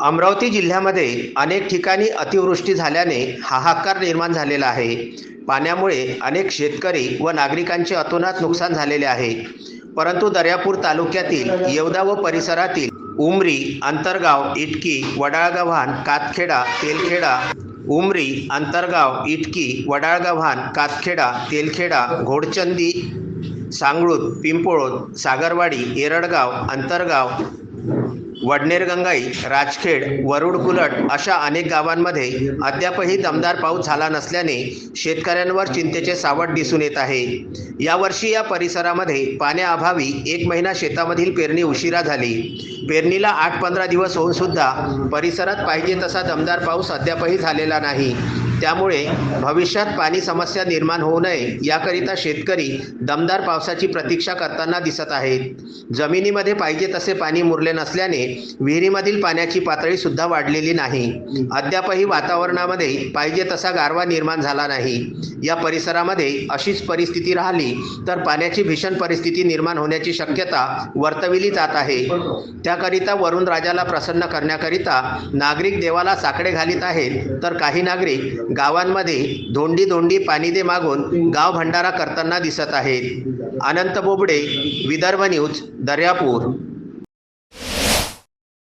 अमरावती जिल्ह्यामध्ये अनेक ठिकाणी अतिवृष्टी झाल्याने हाहाकार निर्माण झालेला आहे. पाण्यामुळे अनेक शेतकरी व नागरिकांचे अतोनात नुकसान झालेले आहे. परंतु दर्यापूर तालुक्यातील येवदा व परिसरातील उमरी अंतरगाव इटकी वडाळगव्हाण कातखेडा तेलखेडा उमरी अंतरगाव इटकी वडाळगव्हाण कातखेडा तेलखेडा घोडचंदी सांगळूत पिंपोळोद सागरवाडी येरडगाव अंतरगाव वडनेरगंगाई राजखेड वरुड कुलट अशा अनेक गावांमध्ये अद्यापही दमदार पाऊस झाला नसल्याने शेतकऱ्यांवर चिंतेचे सावट दिसून येत आहे. यावर्षी या परिसरामध्ये पाण्याअभावी एक महिना शेतामधील पेरणी उशिरा झाली. पेरणीला आठ पंधरा दिवस होऊन सुद्धा परिसरात पाहिजे तसा दमदार पाऊस अद्यापही झालेला नाही. त्यामुळे भविष्यात पाणी समस्या निर्माण होऊ नये याकरिता शेतकरी दमदार पावसाची प्रतीक्षा करताना दिसत आहेत. जमिनीमध्ये पाहिजे तसे पाणी मुरले नसल्याने विहिरीमधील पाण्याची पातळी सुद्धा वाढलेली नाही. अद्यापही वातावरणामध्ये पाहिजे तसा गारवा निर्माण झाला नाही. या परिसरामध्ये अशीच परिस्थिती राहिली तर पाण्याची भीषण परिस्थिती निर्माण होण्याची शक्यता वर्तविली जात आहे. त्याकरिता वरुण राजाला प्रसन्न करण्याकरिता नागरिक देवाला साकडे घालीत आहेत तर काही नागरिक गावांमध्ये धोंडी धोंडी पाणी दे मागून गाव भंडारा करताना दिसत आहेत. अनंत बोबडे विदर्भ न्यूज दर्यापूर.